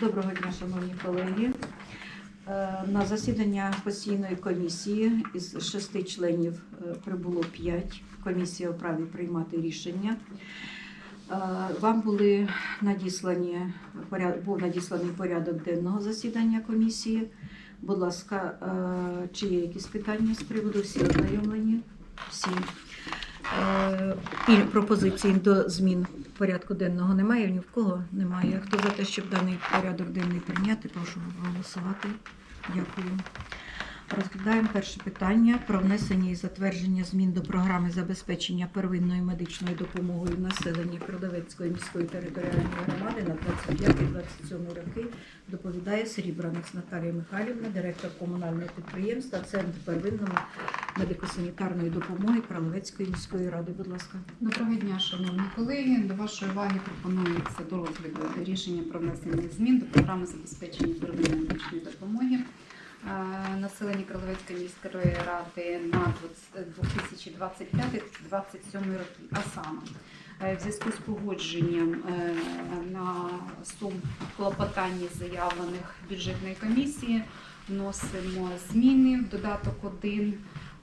Доброго дня, шановні колеги. Е, На засідання постійної комісії із шести членів е, прибуло п'ять. Комісія вправі приймати рішення. Е, Вам були надіслані був надісланий порядок денного засідання комісії. Будь ласка, чи є якісь питання з приводу? Всі ознайомлені? Всі. І пропозицій до змін порядку денного немає, ні в кого немає. Хто за те, щоб даний порядок денний прийняти, прошу голосувати. Дякую. Розглядаємо перше питання про внесення і затвердження змін до програми забезпечення первинною медичною допомогою населенню Продавецької міської територіальної громади на 25-27 роки. Доповідає Срібранець Наталія Михайлівна, директор комунального підприємства Центр первинної медико-санітарної допомоги Кралевецької міської ради. Будь ласка. Доброго дня, шановні колеги. До вашої уваги пропонується до розгляду рішення про внесення змін до програми забезпечення первинної медичної допомоги е, населенню Кроловецької міської ради на 2025-2027 роки. А саме е, в зв'язку з погодженням е, на сум клопотань заявлених бюджетної комісії вносимо зміни в додаток 1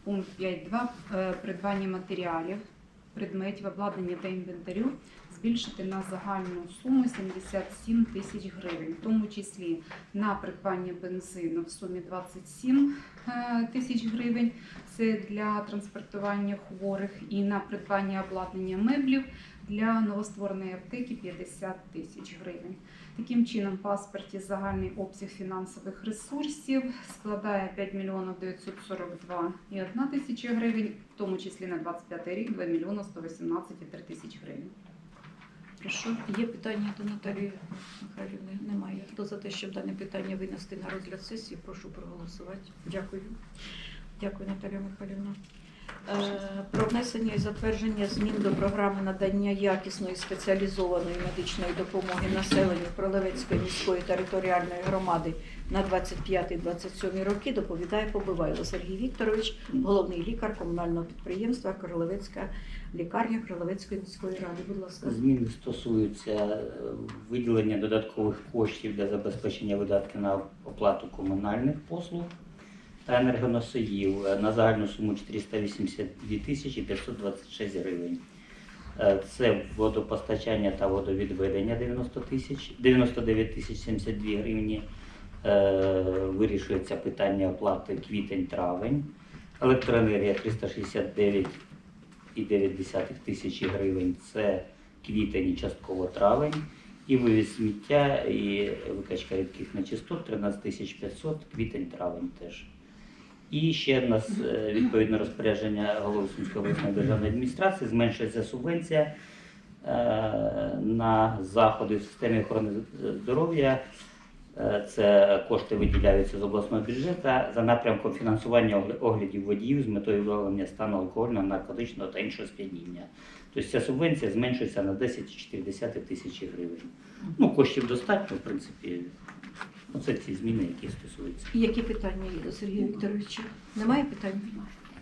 пункт 5.2 е, придбання матеріалів предметів обладнання та інвентарю збільшити на загальну суму 77 тисяч гривень, в тому числі на придбання бензину в сумі 27 е, тисяч гривень. Це для транспортування хворих і на придбання обладнання меблів для новоствореної аптеки 50 тисяч гривень. Таким чином, в паспорті загальний обсяг фінансових ресурсів складає 5 мільйонів 942 і 1 тисяча гривень, в тому числі на 25 рік 2 мільйони 118 і 3 тисячі гривень. Прошу, є питання до Наталії Михайлівни? Немає. Хто за те, щоб дане питання винести на розгляд сесії, прошу проголосувати. Дякую. Дякую, Наталія Михайлівна. Е, Про внесення і затвердження змін до програми надання якісної спеціалізованої медичної допомоги населенню Пролевецької міської територіальної громади на 25-27 роки доповідає Побивайло Сергій Вікторович, головний лікар комунального підприємства Кролевецька лікарня Кролевецької міської ради. Будь ласка. Зміни стосуються е, виділення додаткових коштів для забезпечення видатків на оплату комунальних послуг та енергоносіїв е, на загальну суму 482 тисячі 526 гривень. Е, Це водопостачання та водовідведення 90 тисяч 99 тисяч 72 гривні. Е, Вирішується питання оплати квітень-травень. Електроенергія 369 2,9 тисячі гривень це квітень і частково травень. І вивіз сміття і викачка рідких нечистот 13 тисяч 500, квітень травень теж. І ще в нас е, відповідне розпорядження голови Сумської обласної державної адміністрації зменшується субвенція е, на заходи в системі охорони здоров'я. Е, Це кошти виділяються з обласного бюджету за напрямком фінансування оглядів водіїв з метою виявлення стану алкогольного, наркотичного та іншого сп'яніння. Тобто ця субвенція зменшується на 10,4 тисячі гривень. Ну, коштів достатньо, в принципі. Оце ці зміни, які стосуються. Які питання є до Сергія Вікторовича? Немає питань?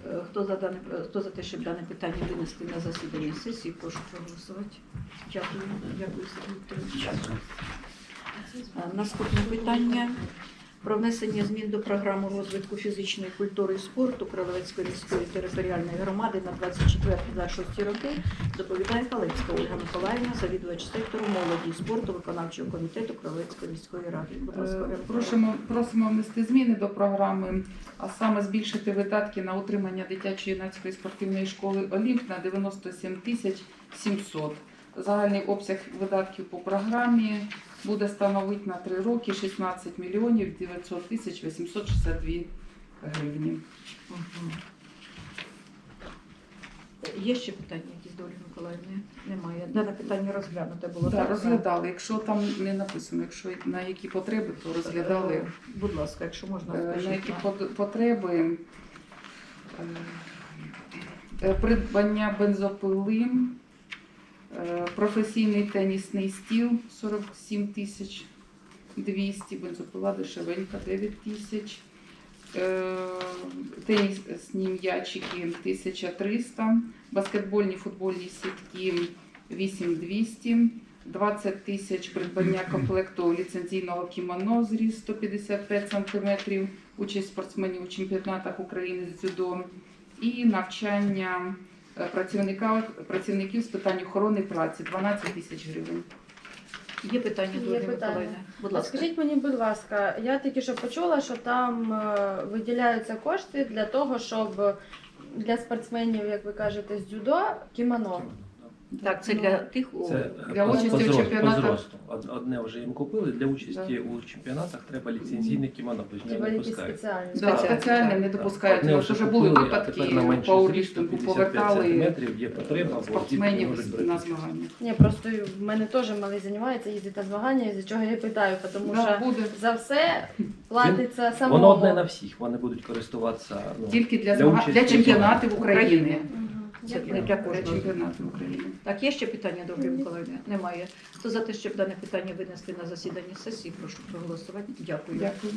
Е, Хто за дане хто за те, щоб дане питання винести на засідання сесії, прошу проголосувати. Дякую, дякую, Сергій Вікторович. Е, Наступне питання про внесення змін до програми розвитку фізичної культури і спорту Кролевецької міської територіальної громади на 24-26 роки доповідає Халепська Ольга Миколаївна, завідувач сектору молоді і спорту виконавчого комітету Кролевецької міської ради. Будь ласка, Е. Просимо, просимо внести зміни до програми, а саме збільшити видатки на утримання дитячої юнацької спортивної школи Олімп на 97 тисяч 700. Загальний обсяг видатків по програмі буде становити на 3 роки 16 мільйонів 900 тисяч 862 гривні. Є ще питання якісь до Ольги Миколаївни? Немає. Дане питання розглянуте було. Так? розглядали. Якщо там не написано, якщо на які потреби, то розглядали. Е, Будь ласка, якщо можна, Е, на які потреби е, придбання бензопили, професійний тенісний стіл 47 тисяч 200, бензопила дешевенька 9 тисяч, е, тенісні м'ячики 1300, баскетбольні футбольні сітки 8200, 20 тисяч придбання комплекту ліцензійного кімоно зріс 155 см, участь спортсменів у чемпіонатах України з дзюдо. І навчання е, працівників з питань охорони праці 12 тисяч гривень. Є питання до Є Миколаївни? Будь ласка. скажіть мені, будь ласка, я тільки що почула, що там е, виділяються кошти для того, щоб для спортсменів, як ви кажете, з дзюдо кімоно. Так, це для тих, у- Це Для по- участі по у чемпіонатах. по Одне вже їм купили. Для участі у чемпіонатах треба ліцензійне кімоно, Типа не допускають. Да, спеціально не допускають. Одне От вже вже були випадки пауерліфтингу повертали сантиметрів є потреба, спортсменів на змагання. Ні, просто в мене теж малий займається, їздить на змагання, і з чого я питаю, тому Да, що буде. за все платиться самому. Воно одне на всіх, вони будуть користуватися. Ну, Тільки для, Для для чемпіонатів України. Це для кожного. чемпіонатів України. Так, є ще питання до Миколаївни? Немає. Хто за те, щоб дане питання винести на засідання сесії, прошу проголосувати. Дякую. Дякую.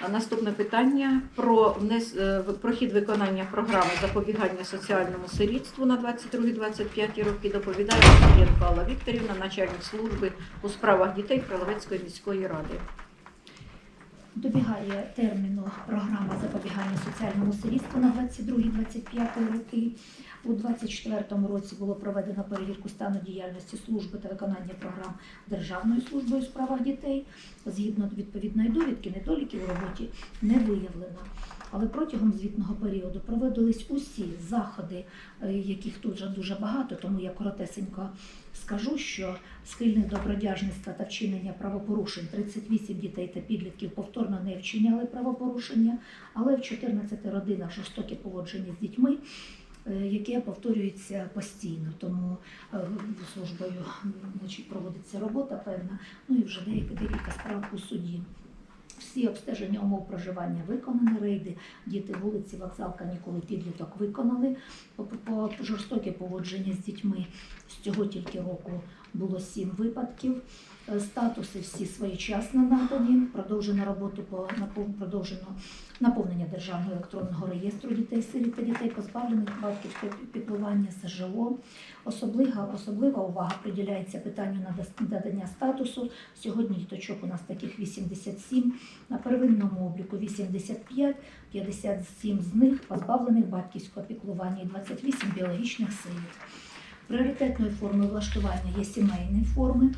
А наступне питання про внес... е, про хід виконання програми запобігання соціальному сирітству на 22-25 роки доповідає Алла Вікторівна, начальник служби у справах дітей Кроловецької міської ради. Добігає терміну програма запобігання соціальному сирітству на 22-25 роки. У 2024 році було проведено перевірку стану діяльності служби та виконання програм Державної служби у справах дітей. Згідно відповідної довідки, недоліків у роботі не виявлено. Але протягом звітного періоду проводились усі заходи, е, яких тут вже дуже багато, тому я коротесенько скажу, що схильних до бродяжництва та вчинення правопорушень 38 дітей та підлітків повторно не вчиняли правопорушення, але в 14 родинах жорстоке поводження з дітьми, е, яке повторюється постійно. Тому е, службою значить, проводиться робота певна, ну і вже деякі декілька справ у суді. Всі обстеження умов проживання виконані, рейди, діти вулиці, вокзал, канікули, підліток виконали по, жорстоке поводження з дітьми. З цього тільки року було сім випадків. Е, Статуси всі своєчасно надані. Продовжено роботу по продовжено наповнення державного електронного реєстру дітей сиріт та дітей, позбавлених батьківського піклування СЖО. Особлива, особлива увага приділяється питанню нада- надання статусу. Сьогодні діточок у нас таких 87, на первинному обліку 85, 57 з них позбавлених батьківського піклування і 28 біологічних сиріт. Пріоритетною формою влаштування є сімейні форми.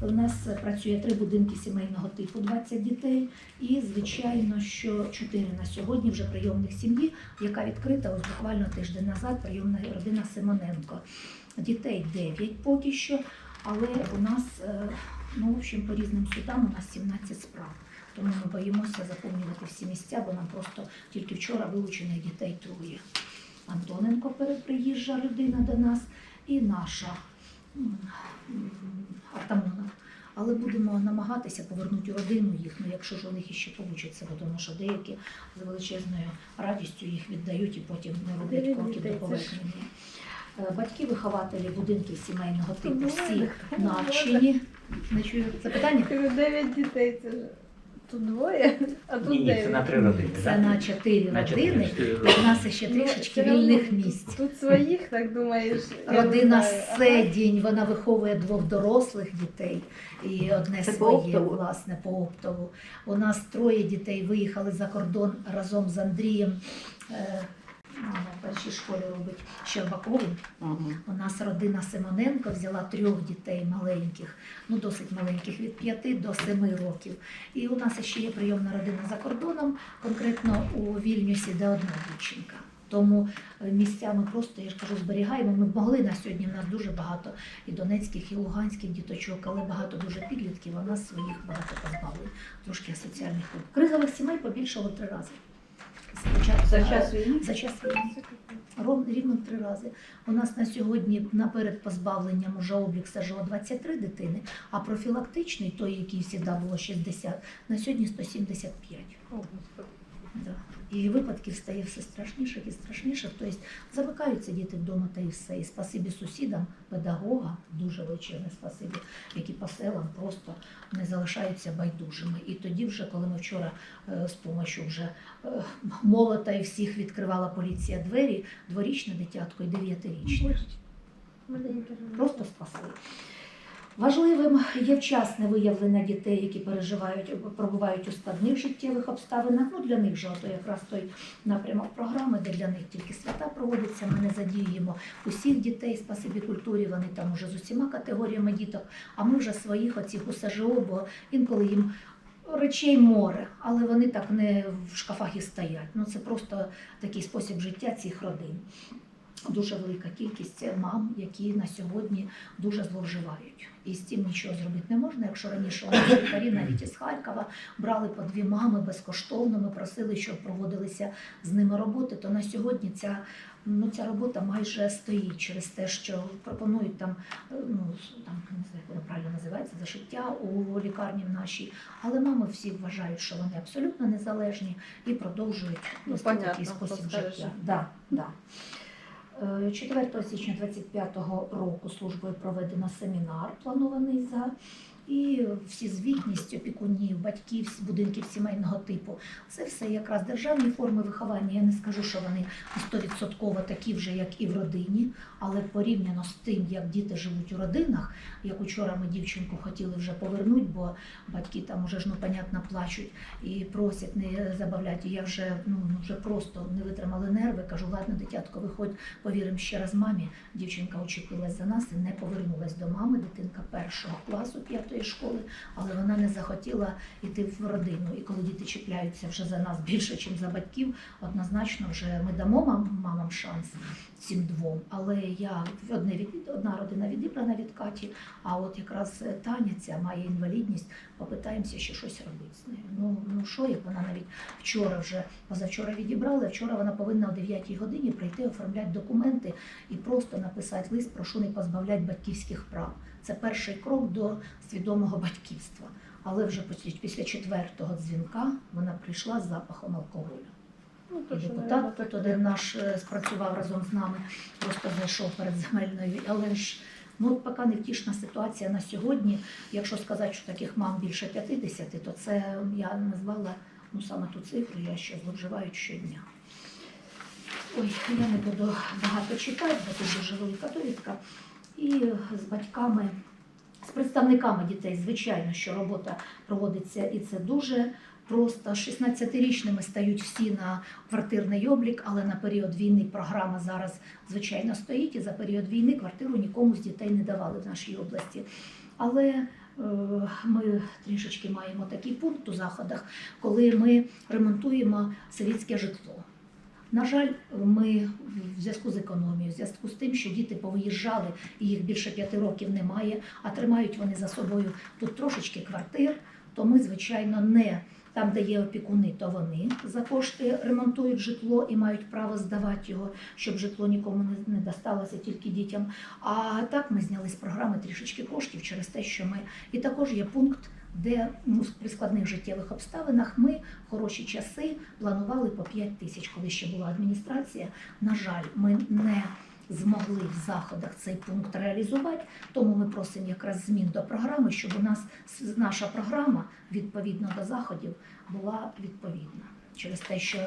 У нас працює три будинки сімейного типу, 20 дітей, і звичайно, що чотири на сьогодні вже прийомних сім'ї, яка відкрита ось буквально тиждень назад. Прийомна родина Симоненко. Дітей 9 поки що, але у нас е, ну, в общем, по різним судам у нас 17 справ. Тому ми боїмося заповнювати всі місця, бо нам просто тільки вчора вилучених дітей троє. Антоненко переприїжджа людина до нас і наша м, Але будемо намагатися повернути родину їх, ну якщо ж у них іще вийде, бо тому що деякі з величезною радістю їх віддають і потім не роблять кроків до повернення. Е, Батьки-вихователі будинків сімейного типу всі навчені. Не чую запитання? Кажу, Дев'ять дітей, це тут двоє, а тут Ні, ні, це дев'ять. на три родини. Це так? на чотири На родини. чотири. У нас ще Ну, трішечки все одно вільних місць. Тут своїх, так думаєш. я не Родина знаю. Седінь, вона виховує двох дорослих дітей і одне Це по своє, оптову? власне, по оптову. У нас троє дітей виїхали за кордон разом з Андрієм. Е, в першій школі робить Щербаковим. У нас родина Симоненко взяла трьох дітей маленьких, ну досить маленьких, від 5 до 7 років. І у нас ще є прийомна родина за кордоном, конкретно у Вільнюсі, де одна дівчинка. Тому е, місця ми просто, я ж кажу, зберігаємо. Ми могли на сьогодні. В нас дуже багато і донецьких, і луганських діточок, але багато дуже підлітків, а нас своїх багато позбавили. Трошки соціальних груп. Кризових сімей побільшало три рази. За час- війни за час війни. Рівно в три рази. У нас на сьогодні наперед позбавленням уже облік СЖО 23 дитини, а профілактичний, той, який завжди було 60, на сьогодні 175. О. Да. І випадків стає все страшніше і страшніше. Тобто замикаються діти вдома та і все. І спасибі сусідам, педагогам, дуже величезне спасибі, які по селам просто не залишаються байдужими. І тоді, вже, коли ми вчора е, з допомогою вже е, молота і всіх відкривала поліція двері, дворічне дитятко і дев'ятирічне. Просто спасли. Важливим є вчасне виявлення дітей, які переживають, пробувають у складних життєвих обставинах. Ну для них же ото якраз той напрямок програми, де для них тільки свята проводяться. Ми не задіюємо усіх дітей, спасибі культурі. Вони там уже з усіма категоріями діток. А ми вже своїх оцих УСЖО, бо інколи їм. Речей море, але вони так не в шкафах і стоять. Ну це просто такий спосіб життя цих родин. Дуже велика кількість мам, які на сьогодні дуже зловживають. І з цим нічого зробити не можна. Якщо раніше у нас лікарі навіть із Харкова брали по дві мами безкоштовно, ми просили, щоб проводилися з ними роботи, то на сьогодні ця, ну, ця робота майже стоїть через те, що пропонують там, е, ну, там не знаю, як воно правильно називається, зашиття у лікарні в нашій. Але мами всі вважають, що вони абсолютно незалежні і продовжують Ну, такий спосіб життя. Да, да. Е, 4 січня 2025 року службою проведено семінар, планований за і всі звітність опікунів, батьків будинків сімейного типу. Це все якраз державні форми виховання. Я не скажу, що вони стовідсотково такі вже, як і в родині, але порівняно з тим, як діти живуть у родинах, як учора ми дівчинку хотіли вже повернути, бо батьки там уже ж ну понятно плачуть і просять не забавляти. Я вже ну вже просто не витримали нерви. Кажу, ладно, дитятко, виходь, повіримо ще раз мамі. Дівчинка очікувалась за нас і не повернулась до мами. Дитинка першого класу п'ятої школи, але вона не захотіла йти в родину. І коли діти чіпляються вже за нас більше, ніж за батьків, однозначно вже ми дамо мам, мамам шанс цим двом. Але я одне від одна родина відібрана від Каті, а от якраз Таня ця має інвалідність. Попитаємося ще щось робити з нею. Ну ну що, як вона навіть вчора вже позавчора відібрали. Вчора вона повинна о 9 годині прийти оформляти документи і просто написати лист, прошу не позбавляти батьківських прав. Це перший крок до свідомого батьківства. Але вже після- після четвертого дзвінка вона прийшла з запахом алкоголю. Ну, то, депутат тут один наш е, спрацював разом з нами, просто зайшов перед земельною. Але ж ну от поки невтішна ситуація на сьогодні. Якщо сказати, що таких мам більше 50, то це я назвала ну саме ту цифру, я ще зловживають щодня. Ой, я не буду багато читати, бо тут дуже велика довідка. І з батьками, з представниками дітей, звичайно, що робота проводиться, і це дуже просто. 16-річними стають всі на квартирний облік, але на період війни програма зараз, звичайно, стоїть. І за період війни квартиру нікому з дітей не давали в нашій області. Але е, ми трішечки маємо такий пункт у заходах, коли ми ремонтуємо совітське житло. На жаль, ми в зв'язку з економією, в зв'язку з тим, що діти повиїжджали і їх більше п'яти років немає, а тримають вони за собою тут трошечки квартир, то ми, звичайно, не там, де є опікуни, то вони за кошти ремонтують житло і мають право здавати його, щоб житло нікому не, досталося, тільки дітям. А так ми зняли з програми трішечки коштів через те, що ми і також є пункт. Де ну, при складних життєвих обставинах ми в хороші часи планували по 5 тисяч, коли ще була адміністрація. На жаль, ми не змогли в заходах цей пункт реалізувати, тому ми просимо якраз змін до програми, щоб у нас наша програма відповідно до заходів була відповідна. Через те, що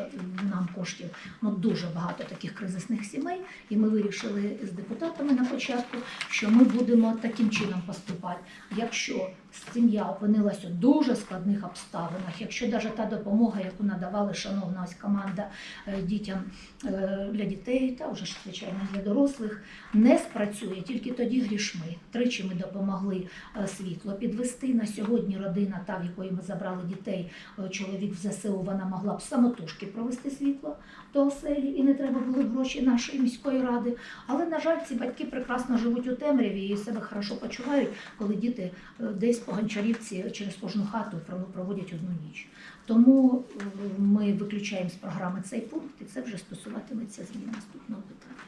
нам коштів ну дуже багато таких кризисних сімей, і ми вирішили з депутатами на початку, що ми будемо таким чином поступати. Якщо сім'я опинилася у дуже складних обставинах, якщо навіть та допомога, яку надавали шановна ось команда е, дітям е, для дітей, та вже ж звичайно для дорослих, не спрацює тільки тоді грішми. Тричі ми допомогли е, світло підвести. На сьогодні родина, та в якої ми забрали дітей, чоловік в ЗСУ, вона могла б самотужки провести світло до оселі, і не треба були гроші нашої міської ради. Але на жаль, ці батьки прекрасно живуть у темряві і себе хорошо почувають, коли діти е, десь по гончарівці через кожну хату проводять одну ніч. Тому е, ми виключаємо з програми цей пункт, і це вже стосуватиметься змін наступного питання.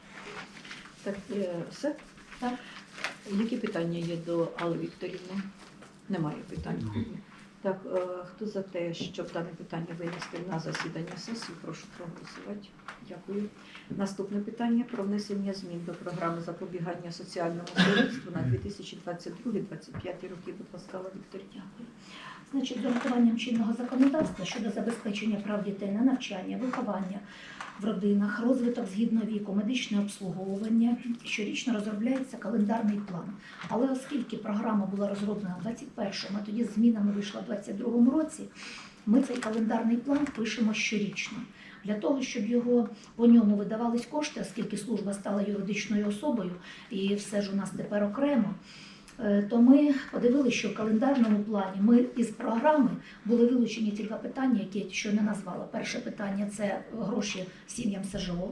Так, е, все? Так. Які питання є до Алли Вікторівни? Немає питань. Так, е, хто за те, щоб дане питання винести на засідання сесії, прошу проголосувати. Дякую. Наступне питання про внесення змін до програми запобігання соціальному насильству на 2022-2025 роки. Будь ласка, Алла Вікторівна. Значить, з урахуванням чинного законодавства щодо забезпечення прав дітей на навчання, виховання, в родинах, розвиток згідно віку, медичне обслуговування. Щорічно розробляється календарний план. Але оскільки програма була розроблена в 21-му, а тоді з змінами вийшла в 22-му році, ми цей календарний план пишемо щорічно. Для того, щоб його по ньому видавались кошти, оскільки служба стала юридичною особою і все ж у нас тепер окремо. Е, То ми подивилися, що в календарному плані ми із програми були вилучені ті два питання, які я ще не назвала. Перше питання це гроші сім'ям СЖО.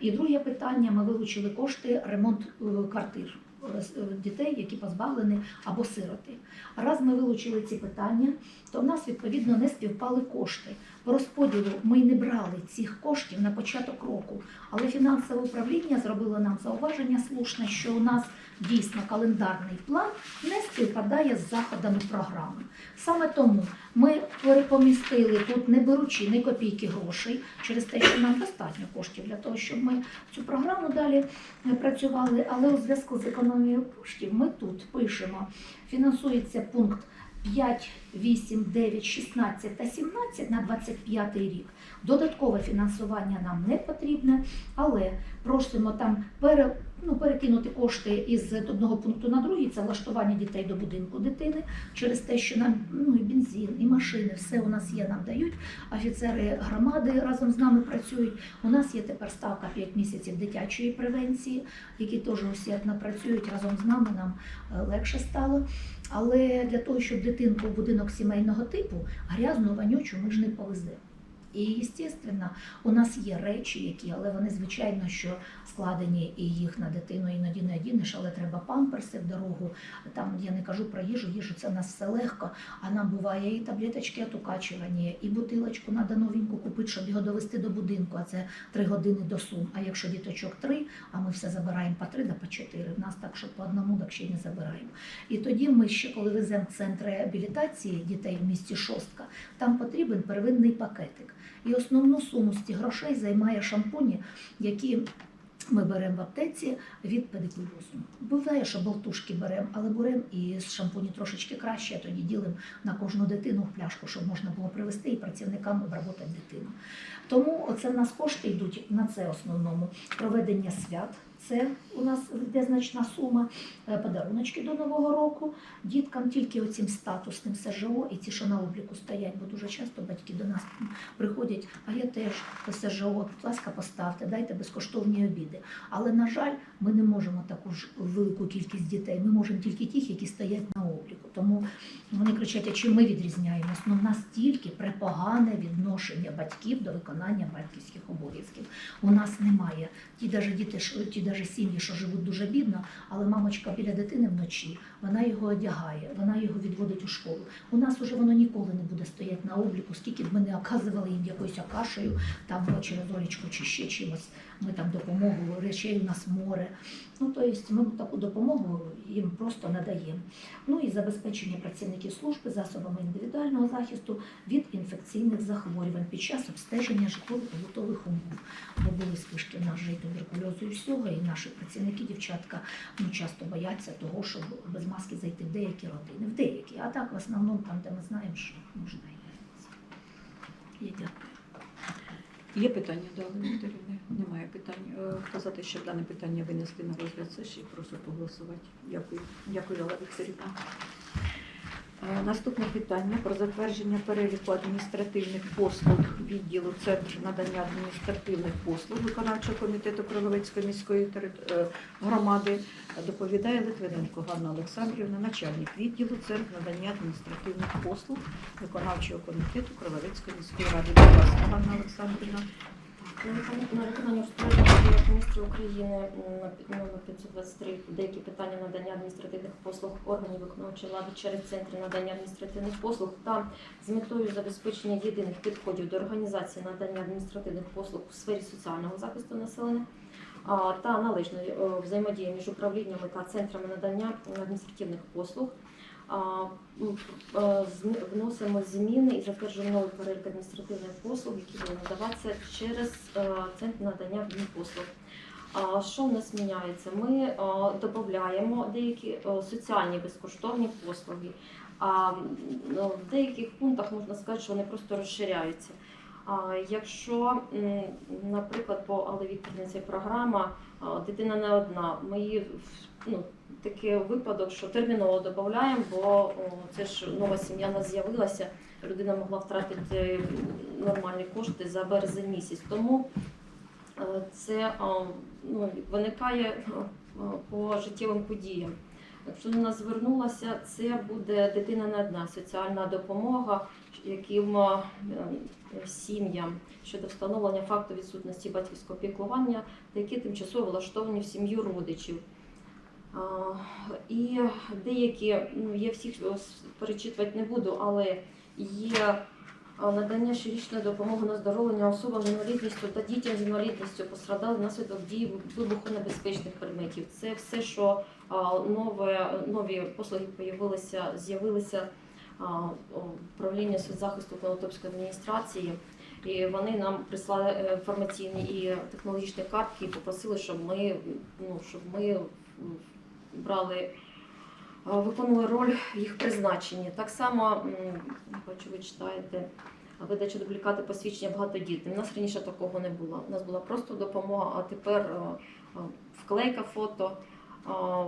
І друге питання ми вилучили кошти ремонт е, квартир е, дітей, які позбавлені або сироти. Раз ми вилучили ці питання, то в нас відповідно не співпали кошти. По розподілу ми не брали цих коштів на початок року, але фінансове управління зробило нам зауваження слушне, що у нас дійсно календарний план не співпадає з заходами програми. Саме тому ми перепомістили тут, не беручи ні копійки грошей, через те, що нам достатньо коштів для того, щоб ми цю програму далі е, працювали. Але у зв'язку з економією коштів ми тут пишемо, фінансується пункт 5, 8, 9, 16 та 17 на 25 рік. Додаткове фінансування нам не потрібне, але просимо там пере, ну, перекинути кошти із одного пункту на другий. Це влаштування дітей до будинку дитини через те, що нам ну, і бензин, і машини, все у нас є, нам дають. Офіцери громади разом з нами працюють. У нас є тепер ставка 5 місяців дитячої превенції, які теж усердно працюють разом з нами. Нам е, легше стало. Але для того, щоб дитинку в будинок сімейного типу грязну, вонючу ми ж не повеземо. І, звісно, у нас є речі, які, але вони, звичайно, що складені і їх на дитину іноді не одінеш, але треба памперси в дорогу. Там я не кажу про їжу, їжу це нас все легко. А нам буває і таблеточки від укачування, і бутилочку треба новеньку купити, щоб його довести до будинку. А це три години до сум. А якщо діточок три, а ми все забираємо по три да по чотири. В нас так, що по одному так ще й не забираємо. І тоді ми ще, коли веземо центр реабілітації дітей в місті Шостка, там потрібен первинний пакетик. І основну суму з цих грошей займає шампуні, які ми беремо в аптеці від педикульозу. Буває, що болтушки беремо, але беремо і з шампуні трошечки краще, тоді ділимо на кожну дитину в пляшку, щоб можна було привезти і працівникам обработати дитину. Тому оце в нас кошти йдуть на це основному. Проведення свят. Це у нас йде значна сума, Е, подаруночки до Нового року. Діткам тільки оцим статусним СЖО і ті, що на обліку стоять, бо дуже часто батьки до нас приходять, а я теж СЖО, будь ласка, поставте, дайте безкоштовні обіди. Але, на жаль, ми не можемо таку ж велику кількість дітей. Ми можемо тільки тих, які стоять на обліку. Тому вони кричать, а чим ми відрізняємось? Ну, в нас тільки препогане відношення батьків до виконання батьківських обов'язків. У нас немає. Ті даже діти, ті сім'ї, що живуть дуже бідно, але мамочка біля дитини вночі, вона його одягає, вона його відводить у школу. У нас уже воно ніколи не буде стояти на обліку, скільки б ми не оказували їм якоюсь кашею, там через олічку чи ще чимось. Ми там допомогу, речей у нас море. Ну, тобто ми таку допомогу їм просто надаємо. Ну і забезпечення працівників служби засобами індивідуального захисту від інфекційних захворювань під час обстеження житлово-побутових умов. Бо були спишки нас і туберкульозу і всього, і наші працівники, дівчатка, ну, часто бояться того, щоб без маски зайти в деякі родини, в деякі. А так в основному там, де ми знаємо, що можна і Я дякую. Є питання до Олени? Немає питань. казати, що дане питання винести на розгляд сесії, прошу проголосувати. Дякую. Дякую, Олена Вікторівна. Е, Наступне питання про затвердження переліку адміністративних послуг відділу Центр надання адміністративних послуг виконавчого комітету Кроловецької міської е, громади доповідає Литвиненко Ганна Олександрівна, начальник відділу Центр надання адміністративних послуг виконавчого комітету Кроловецької міської ради. Будь ласка, Ганна Олександрівна. На виконання розпорядження міністрів України м, номер 523 деякі питання надання адміністративних послуг органів виконавчої влади через центри надання адміністративних послуг та з метою забезпечення єдиних підходів до організації надання адміністративних послуг у сфері соціального захисту населення та належної е, взаємодії між управліннями та центрами надання адміністративних послуг. М, е, Вносимо зміни і затверджуємо новий перелік адміністративних послуг, які будуть надаватися через е, центр надання адмінпослуг. Що в нас міняється? Ми е, додаємо деякі соціальні безкоштовні послуги, ну, в деяких пунктах можна сказати, що вони просто розширяються. Якщо, наприклад, по Вікторівні ця програма, дитина не одна, ми її ну, такий випадок, що терміново додаємо, бо це ж нова сім'я нас з'явилася, людина могла втратити нормальні кошти за березень місяць. Тому е, це ну, виникає е, по життєвим подіям. Якщо до звернулася, це буде дитина не одна соціальна допомога, яким е, е, сім'ям щодо встановлення факту відсутності батьківського піклування, та які тимчасово влаштовані в сім'ю родичів. І деякі, ну я всіх е, перечитувати не буду, але є надання щорічної допомоги на оздоровлення особам з інвалідністю та дітям з інвалідністю постраждали внаслідок дії вибухонебезпечних предметів. Це все, що нове, нові послуги появилися, з'явилися управління соцзахисту Конотопської адміністрації. І вони нам прислали е, інформаційні і технологічні картки і попросили, щоб ми, ну, щоб ми брали, е, виконували роль їх призначенні. Так само, бачу, ви читаєте, видача дублікати посвідчення багатодітним. У нас раніше такого не було. У нас була просто допомога, а тепер е, е, вклейка фото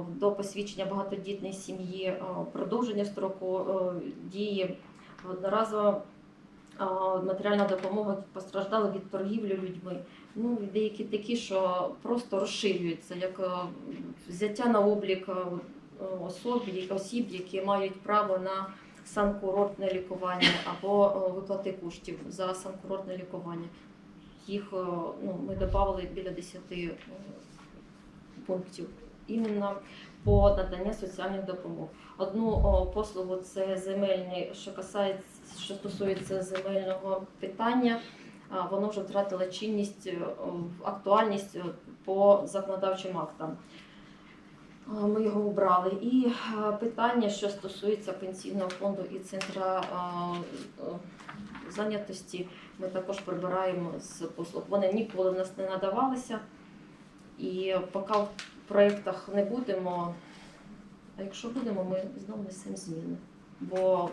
до посвідчення багатодітної сім'ї, продовження строку дії, одноразова матеріальна допомога постраждали від торгівлі людьми. Ну, деякі такі, що просто розширюються, як е, взяття на облік е, особ, осіб, які мають право на санкурортне лікування або е, виплати коштів за санкурортне лікування. Їх ну, ми додали біля 10 е, пунктів іменно по наданню соціальних допомог. Одну послугу це земельні, що касається, що стосується земельного питання. Воно вже втратило чинність, е, актуальність е, по законодавчим актам. Ми його обрали. І е, питання, що стосується пенсійного фонду і центра зайнятості, ми також прибираємо з послуг. Вони ніколи в нас не надавалися. І поки в проєктах не будемо, а якщо будемо, ми знову несемо зміни. Бо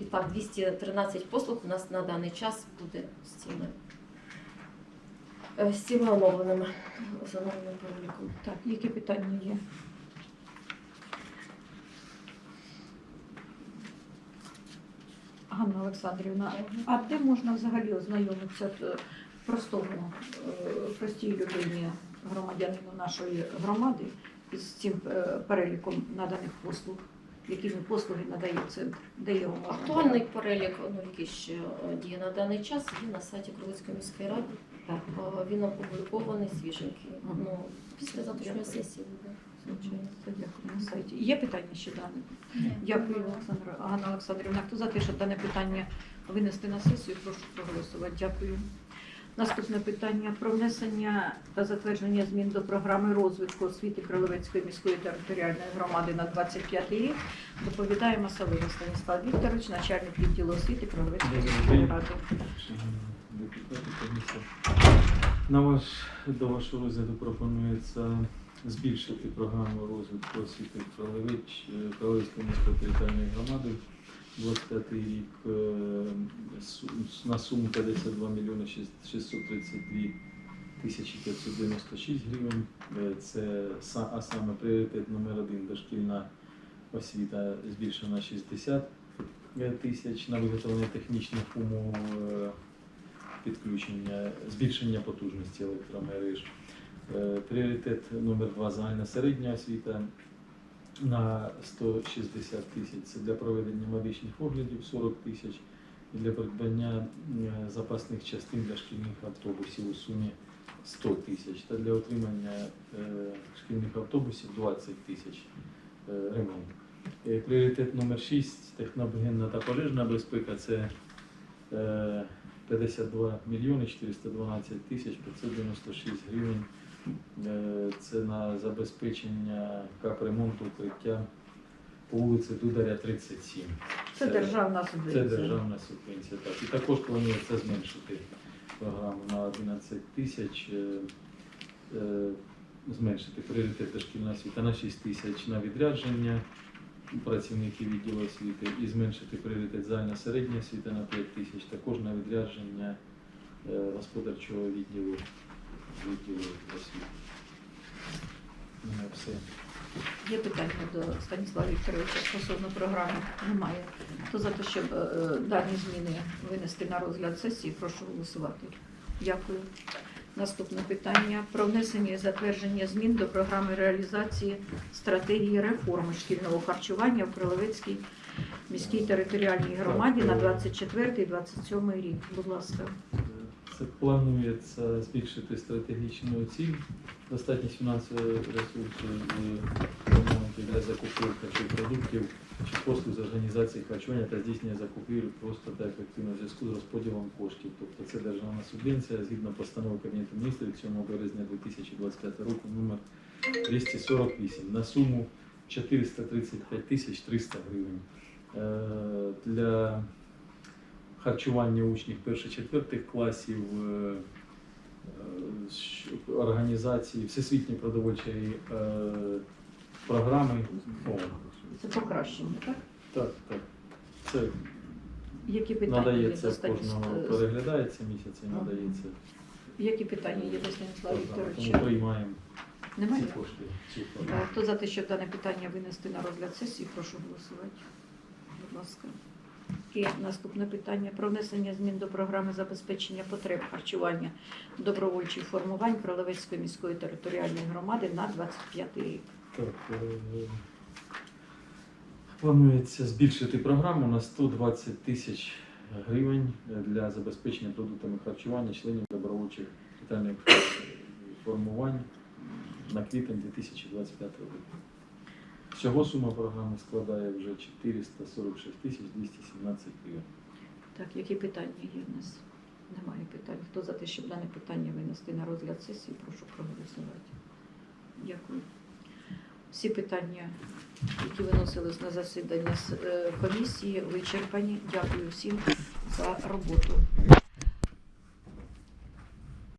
і так, 213 послуг у нас на даний час буде з цими, з цими оновленими, з оновленим переліком. Так, які питання є? Ганна Олександрівна, а де можна взагалі ознайомитися е, простому, е, простій людині, громадянину нашої громади із цим е, переліком наданих послуг? Якими послуги надає центр? Де його можна? Актуальний перелік, ну, який ще е, діє на даний час, є на сайті Кривицької міської ради. Так. Е, Він опублікований свіженький. Мгм. Ну, після завтрашньої сесії буде. дякую на сайті. Є питання ще дане? Дякую, Олександра. Ганна Олександрівна. Хто за те, щоб дане питання винести на сесію, прошу проголосувати. Дякую. Наступне питання про внесення та затвердження змін до програми розвитку освіти Кролевецької міської територіальної громади на 25 рік. Доповідає Масалина Станіслав Вікторович, начальник відділу освіти Кролевецької міської ради. На ваш, до вашого розгляду пропонується збільшити програму розвитку освіти Кролевич, Кролевської міської територіальної громади 25 рік е, на суму 52 мільйони 632 тисячі 596 гривень. Е, Це а саме пріоритет номер один дошкільна освіта збільшена 60 тисяч на виготовлення технічних умов е, підключення, збільшення потужності електромереж. Е, Пріоритет номер два загальна середня освіта на 160 тисяч. Це для проведення медичних оглядів 40 тисяч і для придбання е, запасних частин для шкільних автобусів у сумі 100 тисяч та для отримання е, шкільних автобусів 20 тисяч е, ремонт. Пріоритет номер 6 техногенна та пожежна безпека це е, 52 мільйони 412 тисяч 596 гривень. Е, Це на забезпечення капремонту укриття по вулиці Дударя 37. Це державна субвенція. Це державна субвенція. Так. І також планується зменшити програму на 11 тисяч, е, е, зменшити пріоритет дошкільна освіта на 6 тисяч на відрядження працівників відділу освіти і зменшити пріоритет загальна середня освіти на 5 тисяч, також на відрядження господарчого відділу відділу освіти. У мене все. Є питання до Станіслава Вікторовича стосовно програми? Немає. Хто за те, щоб е, е, дані зміни винести на розгляд сесії, прошу голосувати. Дякую. Наступне питання про внесення і затвердження змін до програми реалізації стратегії реформи шкільного харчування в Кролевецькій міській територіальній громаді на 24-27 рік. Будь ласка. Це планується збільшити стратегічну ціль, достатність фінансових ресурсів і економіки для закупівель харчових продуктів чи послуг з організації харчування та здійснення закупівель просто та ефективно в зв'язку з розподілом коштів. Тобто це державна субвенція згідно постанови Кабінету міністрів 7 березня 2025 року номер 248 на суму 435 тисяч 300 гривень. Е, Для харчування учнів перших-четвертих класів е, е, організації Всесвітньої продовольчої е, програми. Це покращення, так? так, так. Це Які питання надається кожного, переглядається місяць і надається. Які питання є до Станіслава. Тому Вікторовича? приймаємо ці кошти. Хто за те, щоб дане питання винести на розгляд сесії, прошу голосувати. Будь ласка. І наступне питання про внесення змін до програми забезпечення потреб харчування добровольчих формувань Кролевецької міської територіальної громади на 25 рік. Так, е, планується збільшити програму на 120 тисяч гривень для забезпечення продуктами харчування членів добровольчих питальних формувань на квітень 2025 року. Всього сума програми складає вже 446 тисяч 217 гривень. Так, які питання є в нас? Немає питань. Хто за те, щоб дане питання винести на розгляд сесії, прошу проголосувати. Дякую. Всі питання, які виносились на засідання е, комісії, вичерпані. Дякую всім за роботу.